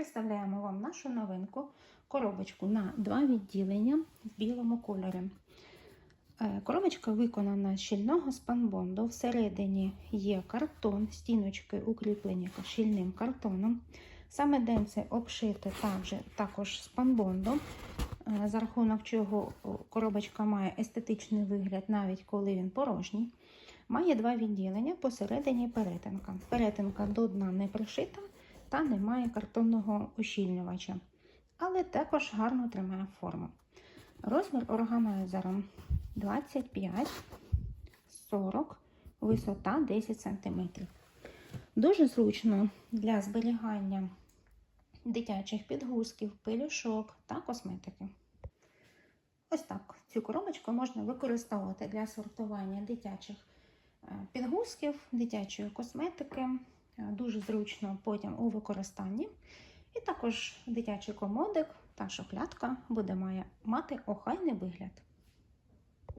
Представляємо вам нашу новинку коробочку на два відділення в білому кольорі. Е, Коробочка виконана з щільного спанбонду. Всередині є картон, стіночки укріплені щільним картоном. Саме денце обшите також, спанбондом, е, за рахунок чого коробочка має естетичний вигляд, навіть коли він порожній. Має два відділення, посередині перетинка. Перетинка до дна не пришита та немає картонного ущільнювача, але також гарно тримає форму. Розмір органайзера 25, 40, висота 10 см. Дуже зручно для зберігання дитячих підгузків, пелюшок та косметики. Ось так цю коробочку можна використовувати для сортування дитячих е, підгузків, дитячої косметики. Е, Дуже зручно потім у використанні. І також дитячий комодик та шухлядка буде мати охайний вигляд.